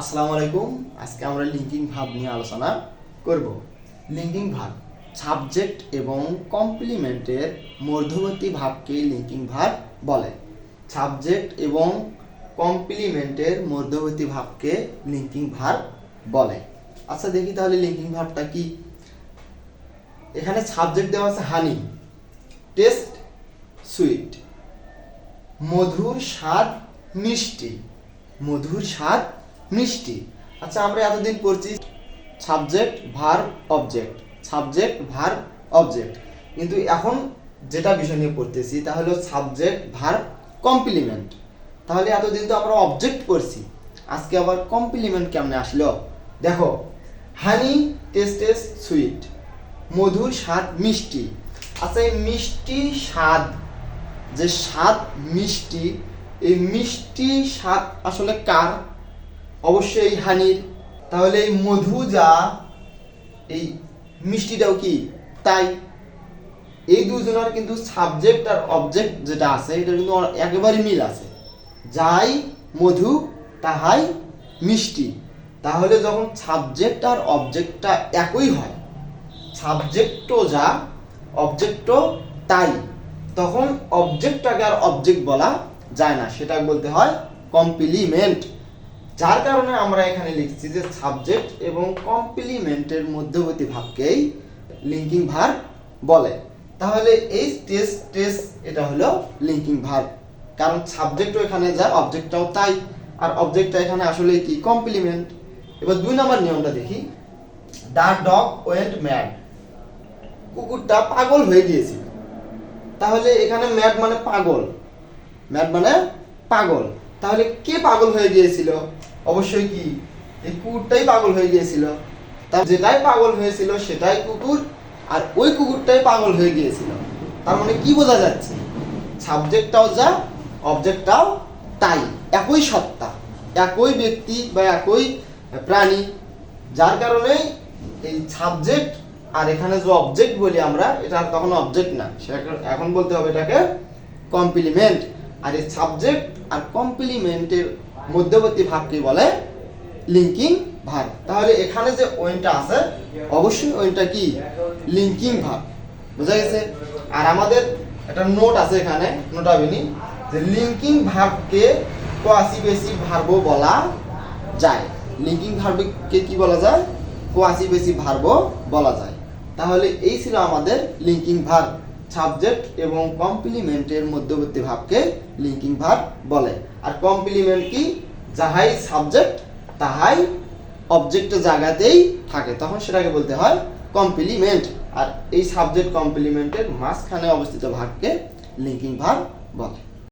আসসালামু আলাইকুম। আজকে আমরা লিঙ্কিং ভাব নিয়ে আলোচনা করব। লিঙ্কিং ভাব সাবজেক্ট এবং কমপ্লিমেন্টের মধ্যবর্তী ভাবকে লিঙ্কিং ভাব বলে। সাবজেক্ট এবং কমপ্লিমেন্টের মধ্যবর্তী ভাবকে লিঙ্কিং ভাব বলে। আচ্ছা দেখি তাহলে লিঙ্কিং ভাবটা কি? এখানে সাবজেক্ট দেওয়া আছে হানি টেস্ট সুইট মধুর স্বাদ মিষ্টি, মধুর স্বাদ মিষ্টি। আচ্ছা আমরা এতদিন পড়ছি subject verb object subject verb object কিন্তু এখন যেটা বিষয় নিয়ে পড়তেছি, তা হলো সাবজেক্ট ভার কমপ্লিমেন্ট তাহলে এতদিন তো আমরা অবজেক্ট পড়ছি, আজকে আবার কমপ্লিমেন্ট কেমনে আসলো? দেখো হানি টেস্টেস সুইট মধুর স্বাদ, মিষ্টি। আচ্ছা এই মিষ্টি স্বাদ, যে স্বাদ মিষ্টি, এই মিষ্টি স্বাদ আসলে কার? অবশ্যই এই হানির তাহলে এই মধু যা, এই মিষ্টিটাও কি? তাই। এই দুজনের কিন্তু সাবজেক্ট আর অবজেক্ট যেটা আছে এটা কিন্তু একেবারে মিল আছে। যাই মধু, তাহাই মিষ্টি। তাহলে যখন সাবজেক্ট আর অবজেক্টটা একই হয় সাবজেক্টও যা অবজেক্টও তাই, তখন অবজেক্টটাকে আর অবজেক্ট বলা যায় না। সেটা বলতে হয় কমপ্লিমেন্ট যার কারণে আমরা এখানে লিখছি যে সাবজেক্ট এবং কমপ্লিমেন্টের মধ্যবর্তী ভাবকেই লিঙ্কিং ভার বলে। তাহলে এই টেস্ট টেস্ট এটা হলো লিঙ্কিং ভার। কারণ সাবজেক্টও এখানে যা, অবজেক্টটাও তাই। আর অবজেক্টটা এখানে আসলে কি? কমপ্লিমেন্ট। এবার দুই নম্বর নিয়মটা দেখি। The dog went mad. কুকুরটা পাগল হয়ে গিয়েছিল। তাহলে এখানে ম্যাড মানে পাগল। ম্যাড মানে পাগল। তাহলে কে পাগল হয়ে গিয়েছিল? অবশ্যই কি? এই কুকুরটাই পাগল হয়ে গিয়েছিল। তার যেটাই পাগল হয়েছিল, সেটাই কুকুর, আর ওই কুকুরটাই পাগল হয়ে গিয়েছিল। তার মানে কি বোঝা যাচ্ছে? সাবজেক্টটাও যা অবজেক্টটাও তাই। একই সত্তা, একই ব্যক্তি বা একই প্রাণী। যার কারণে এই সাবজেক্ট আর এখানে যে অবজেক্ট বলি আমরা, এটা আর তখন অবজেক্ট না। সেটা এখন বলতে হবে এটাকে কমপ্লিমেন্ট আর এই সাবজেক্ট আর কমপ্লিমেন্টের মধ্যবর্তী ভাবকে বলে? লিঙ্কিং ভাব তাহলে এখানে যে ওয়েনটা আছে, অবশ্যই ওয়েনটা কি? লিঙ্কিং ভাব বুঝা গেছে? আর আমাদের একটা নোট আছে এখানে নোটাবিনি যে লিঙ্কিং ভাবকে কোয়াসিবেসিভ ভার্বও বলা যায়। লিঙ্কিং ভার্বকে কি বলা যায়? কোয়াসিবেসিভ ভার্বও বলা যায়। তাহলে এই ছিল আমাদের লিঙ্কিং ভার্ব সাবজেক্ট এবং কমপ্লিমেন্টের মধ্যবর্তী ভাবকে লিঙ্কিং ভাব বলে। আর কমপ্লিমেন্ট কি? যাহাই সাবজেক্ট, তাহাই অবজেক্টের জায়গাতেই থাকে। তখন সেটাকে বলতে হয় কমপ্লিমেন্ট। আর এই সাবজেক্ট কমপ্লিমেন্টের মাঝখানে অবস্থিত ভাগকে লিঙ্কিং ভাব বলে।